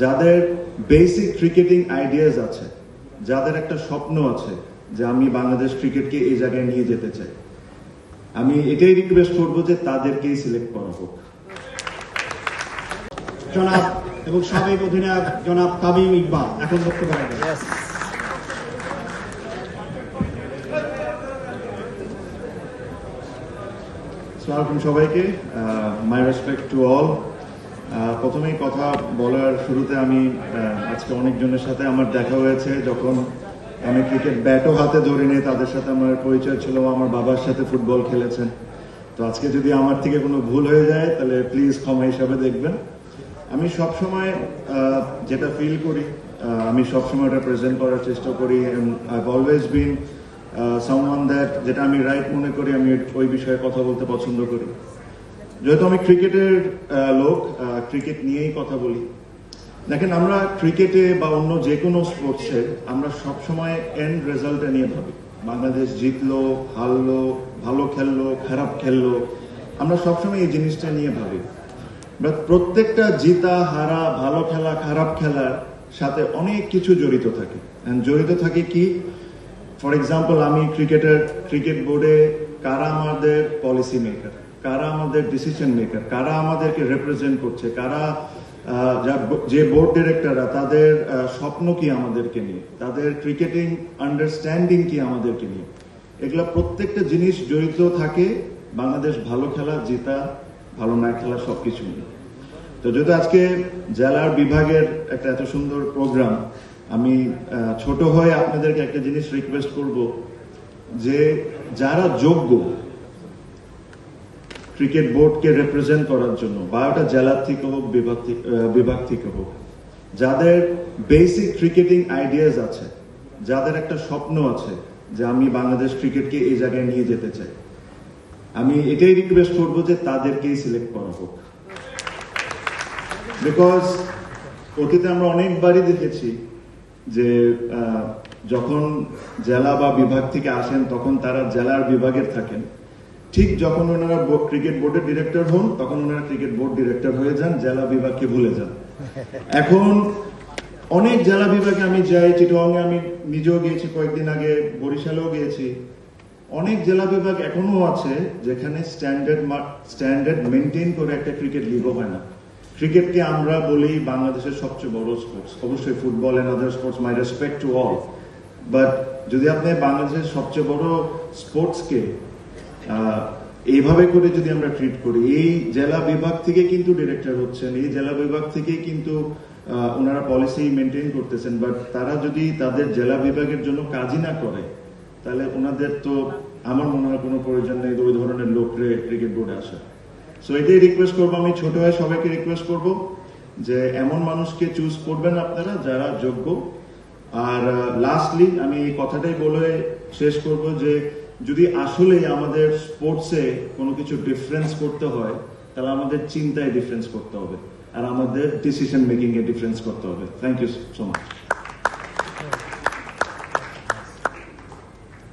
যাদের basic cricketing ideas আছে যাদের একটা স্বপ্ন আছে যে আমি বাংলাদেশ ক্রিকেটকে এই জায়গায় নিয়ে যেতে চাই আমি এটাই রিকোয়েস্ট করব যে তাদেরকেই সিলেক্ট করা হোক জনাব এবং সাবেক অধিনায়ক জনাব তামিম ইকবাল এখন বক্তব্য রাখবেন। সবাইকে। মাই রেসপেক্ট টু অল প্রথমেই কথা বলার শুরুতে আমি আজকে অনেকজনের সাথে আমার দেখা হয়েছে, যখন আমি ক্রিকেট ব্যাটও হাতে ধরিনি, তাদের সাথে আমার পরিচয় ছিল, আমার বাবার সাথে ফুটবল খেলেছেন। তো আজকে যদি আমার থেকে কোনো ভুল হয়ে যায়, তাহলে প্লিজ ক্ষমা হিসাবে দেখবেন। আমি সবসময় যেটা ফিল করি আমি সবসময় ওটা প্রেজেন্ট করার চেষ্টা করি I always been someone that যেটা আমি রাইট মনে করি, আমি ওই বিষয়ে কথা বলতে পছন্দ করি। যেহেতু আমি ক্রিকেটের লোক ক্রিকেট নিয়েই কথা বলি। দেখেন, আমরা ক্রিকেটে বা অন্য যে কোনো স্পোর্টসে আমরা সবসময় এন্ড রেজাল্টটা নিয়ে ভাবি। বাংলাদেশ জিতলো, হারলো, ভালো খেললো, খারাপ খেললো। আমরা সবসময় এই জিনিসটা নিয়ে ভাবি। প্রত্যেকটা জিতা, হারা, ভালো খেলা, খারাপ খেলার সাথে অনেক কিছু জড়িত থাকে। জড়িত থাকে কি? ফর এক্সাম্পল আমি ক্রিকেটের, ক্রিকেট বোর্ডে কারা আমাদের পলিসি মেকার কারা আমাদের ডিসিশন মেকার কারা আমাদেরকে রিপ্রেজেন্ট করছে, কারা যা- বোর্ড ডিরেক্টররা তাদের স্বপ্ন কি আমাদেরকে নিয়ে? তাদের ক্রিকেটিং আন্ডারস্ট্যান্ডিং কি আমাদেরকে নিয়ে? এগুলা প্রত্যেকটা জিনিস জড়িত থাকে বাংলাদেশ ভালো খেলা, জেতা, ভালো না খেলা সবকিছু নিয়ে। তো যদি আজকে জেলার বিভাগের একটা এত সুন্দর প্রোগ্রাম আমি ছোট হয়ে আপনাদেরকে একটা জিনিস রিকোয়েস্ট করব যে যারা যোগ্য ক্রিকেট বোর্ডকে রিপ্রেজেন্ট করার জন্য বা ওটা জেলার থেকে হোক, বিভাগ থেকে হোক, যাদের বেসিক ক্রিকেটিং আইডিয়াস আছে, যাদের একটা স্বপ্ন আছে যে আমি বাংলাদেশ ক্রিকেটকে এই জায়গায় নিয়ে যেতে চাই, আমি এটাই রিকোয়েস্ট করব যে তাদেরকেই সিলেক্ট করা হোক। বিকজ অতীতে আমরা অনেকবারই দেখেছি যে যখন জেলা বা বিভাগ থেকে আসেন, তখন তারা জেলার বিভাগের থাকেন। ঠিক যখন ওনারা ক্রিকেট বোর্ডের ডিরেক্টর হন, তখন ওনারা ক্রিকেট বোর্ড ডিরেক্টর হয়ে যান, জেলা বিভাগকে ভুলে যান। এখন অনেক জেলা বিভাগে আমি যাই চিটগাঁয়ে আমি নিজেও গিয়েছি, কয়েকদিন আগে বরিশালেও গিয়েছি। অনেক জেলা বিভাগ এখনও আছে যেখানে স্ট্যান্ডার্ড স্ট্যান্ডার্ড মেনটেন করে একটা ক্রিকেট লিগও হয় না। ক্রিকেটকে আমরা বলি বাংলাদেশের সবচেয়ে বড় স্পোর্টস অবশ্যই football and other sports my respect to all but যদি আপনি বাংলাদেশের সবচেয়ে বড় স্পোর্টসকে এইভাবে করে যদি আমরা ট্রিট করি, এই জেলা বিভাগ থেকে কিন্তু ডিরেক্টর হচ্ছেন, এই জেলা বিভাগ থেকে কিন্তু ওনারা পলিসি মেনটেন করতেছেন বাট তারা যদি তাদের জেলা বিভাগের জন্য কাজই না করে, তাহলে ওনাদের তো আমার মনে হয় কোনো প্রয়োজন নেই ওই ধরনের লোকরে ক্রিকেট বোর্ডে আসা। সো এটাই রিকোয়েস্ট করব আমি, ছোট হয়ে সবাইকে রিকোয়েস্ট করব যে এমন মানুষকে চুজ করবেন আপনারা যারা যোগ্য। আর লাস্টলি আমি এই কথাটাই বলে শেষ করব যে যদি আসলে আমাদের স্পোর্টসে কোনো কিছু ডিফারেন্স করতে হয়, তাহলে আমাদের চিন্তায় ডিফারেন্স করতে হবে। আর আমাদের ডিসিশন মেকিং এ ডিফারেন্স করতে হবে। Thank you so much